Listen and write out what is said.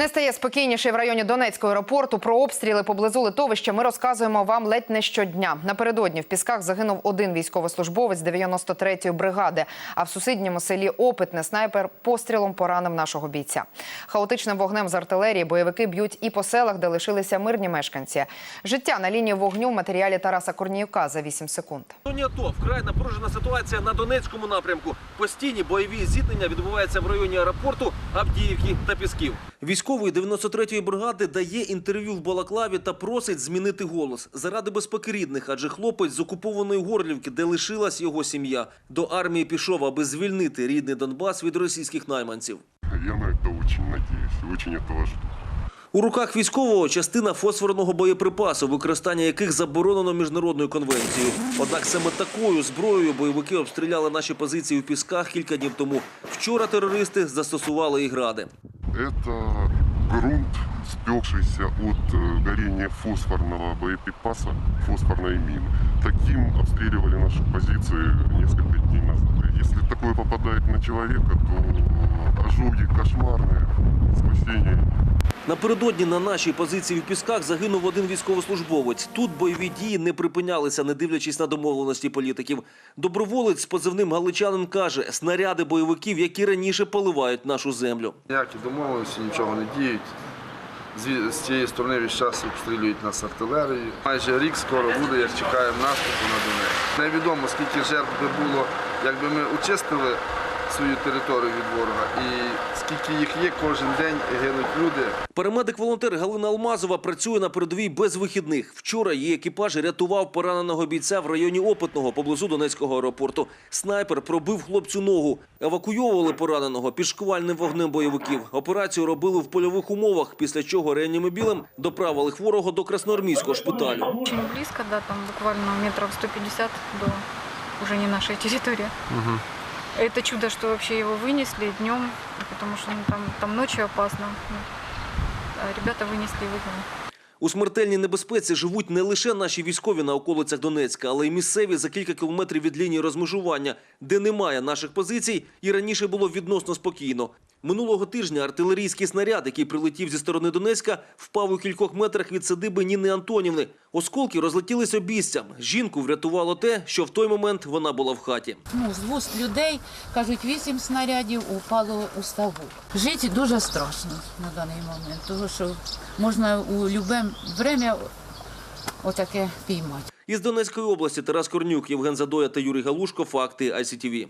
Не стає спокійніше в районі Донецького аеропорту. Про обстріли поблизу литовища ми розказуємо вам ледь не щодня. Напередодні в Пісках загинув один військовослужбовець 93-ї бригади. А в сусідньому селі Опитне снайпер пострілом поранив нашого бійця. Хаотичним вогнем з артилерії бойовики б'ють і по селах, де лишилися мирні мешканці. Життя на лінії вогню в матеріалі Тараса Корніюка за 8 секунд. Зоні АТО вкрай напружена ситуація на Донецькому напрямку. Постійні бойові зіткнення відбуваються в районі аеропорту Авдіївки та Пісків. Військовий 93-ї бригади дає інтерв'ю в Балаклаві та просить змінити голос заради безпеки рідних, адже хлопець з окупованої Горлівки, де лишилась його сім'я, до армії пішов, аби звільнити рідний Донбас від російських найманців. Я на очень надеюсь и очень этого жду. У руках військового частина фосфорного боєприпасу, використання яких заборонено міжнародною конвенцією. Однак саме такою зброєю бойовики обстріляли наші позиції у пісках кілька днів тому. Вчора терористи застосували і гради. Это грунт, спекшийся от э, горения фосфорного боеприпаса, фосфорной мины. Таким обстреливали наши позиции несколько дней назад. Если такое попадает на человека, то ожоги кошмарные, спасения нет. Напередодні на нашій позиції в пісках загинув один військовослужбовець. Тут бойові дії не припинялися, не дивлячись на домовленості політиків. Доброволець з позивним галичанин каже, снаряди бойовиків, які раніше поливають нашу землю. Ніякі домовленості нічого не діють. З, цієї сторони весь час обстрілюють нас артилерією. Майже рік скоро буде, як чекаємо наступу на Донець. Невідомо, скільки жертв би було, якби ми очистили свою територію від ворога. І скільки їх є, кожен день гинуть люди. Парамедик-волонтер Галина Алмазова працює на передовій без вихідних. Вчора її екіпаж рятував пораненого бійця в районі Опитного поблизу Донецького аеропорту. Снайпер пробив хлопцю ногу. Евакуйовували пораненого під шквальним вогнем бойовиків. Операцію робили в польових умовах, після чого реанімобілем доправили хворого до красноармійського шпиталю. Очень близко, да, там буквально метров 150 до уже не нашей территории. Это чудо, что вообще его вынесли днем, потому что ну, там, там ночью опасно. Ну, а ребята вынесли и выгнали. У смертельній небезпеці живуть не лише наші військові на околицях Донецька, але й місцеві за кілька кілометрів від лінії розмежування, де немає наших позицій, і раніше було відносно спокійно. Минулого тижня артилерійський снаряд, який прилетів зі сторони Донецька, впав у кількох метрах від садиби Ніни Антонівни. Осколки розлетілись обійстям. Жінку врятувало те, що в той момент вона була в хаті. ну, з вуст людей, кажуть, вісім снарядів упало у ставок. Жити дуже страшно на даний момент, тому що можна у будь-яке время отаке піймати. Із Донецької області Тарас Корнюк, Євген Задоя та Юрій Галушко. Факти ICTV.